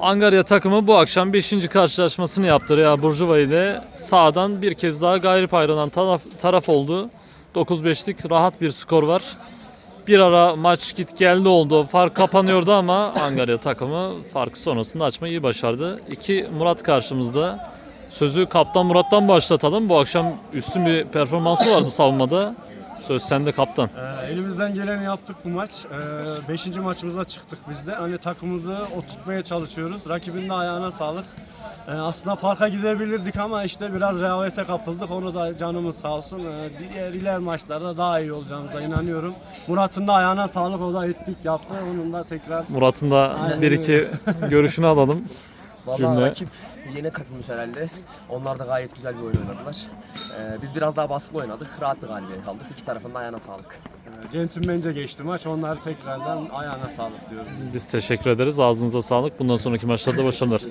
Angarya takımı bu akşam 5. karşılaşmasını yaptı Real Burjuva ile sağdan bir kez daha galip ayrılan taraf, taraf oldu. 9-5'lik rahat bir skor var. Bir ara maç git geldi oldu. Fark kapanıyordu ama Angarya takımı farkı sonrasında açmayı iyi başardı. İki Murat karşımızda. Sözü Kaptan Murat'tan başlatalım. Bu akşam üstün bir performansı vardı savunmada. Söz sende kaptan. Ee, elimizden geleni yaptık bu maç. Ee, beşinci maçımıza çıktık biz de. Hani takımımızı oturtmaya çalışıyoruz. Rakibin de ayağına sağlık. Ee, aslında farka gidebilirdik ama işte biraz rehavete kapıldık. Onu da canımız sağ olsun. Ee, diğer iler maçlarda daha iyi olacağımıza inanıyorum. Murat'ın da ayağına sağlık. O da ettik yaptı. Onun da tekrar Murat'ın da Aynen bir iki görüşünü alalım. Valla Cümle. rakip yeni katılmış herhalde. Onlar da gayet güzel bir oyun oynadılar. Ee, biz biraz daha baskılı oynadık. Rahat bir galibiyet aldık. İki tarafın da ayağına sağlık. centilmence geçti maç. Onlar tekrardan ayağına sağlık diyorum. Biz teşekkür ederiz. Ağzınıza sağlık. Bundan sonraki maçlarda başarılar.